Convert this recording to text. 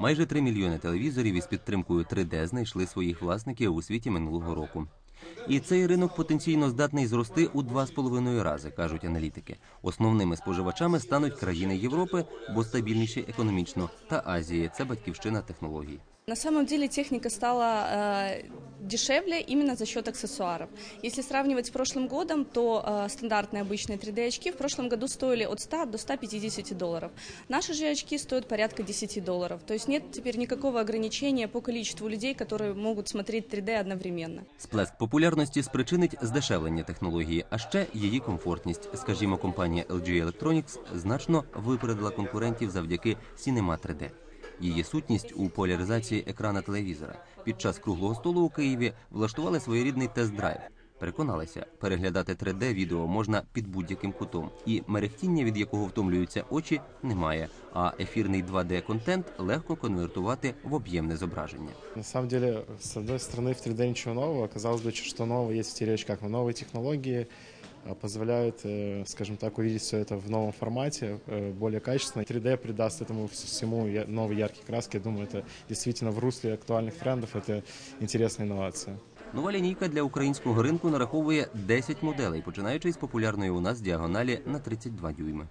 Майже 3 мільйони телевізорів із підтримкою 3D знайшли своїх власників у світі минулого року. І цей ринок потенційно здатний зрости у 2,5 рази, кажуть аналітики. Основними споживачами стануть країни Європи, бо стабільніші економічно, та Азії це батьківщина технологій. На самом деле техника стала э, дешевле именно за счет аксессуаров. Если сравнивать с прошлым годом, то э, стандартные обычные 3D-очки в прошлом году стоили от 100 до 150 долларов. Наши же очки стоят порядка 10 долларов. То есть нет теперь никакого ограничения по количеству людей, которые могут смотреть 3D одновременно. Сплеск популярності спричинить здешевлення технології, а ще її комфортність. Скажімо, компанія LG Electronics значно випередила конкурентів завдяки Cinema 3D. Її сутність у поляризації екрана телевізора. Під час круглого столу у Києві влаштували своєрідний тест-драйв. Переконалися, переглядати 3D відео можна під будь-яким кутом, і мерехтіння, від якого втомлюються очі, немає. А ефірний 2D контент легко конвертувати в об'ємне зображення. На самом деле, с одной стороны, в 3D ничего нового. Казалось бы, что нового есть в стереоочках, но новые технологии э, позволяют, э, скажем так, увидеть все это в новом формате, э, более качественно. 3D придаст этому всему я- новые яркие краски. Я думаю, это действительно в русле актуальных трендов, это интересная инновация. Нова лінійка для українського ринку нараховує 10 моделей, починаючи з популярної у нас діагоналі на 32 дюйми.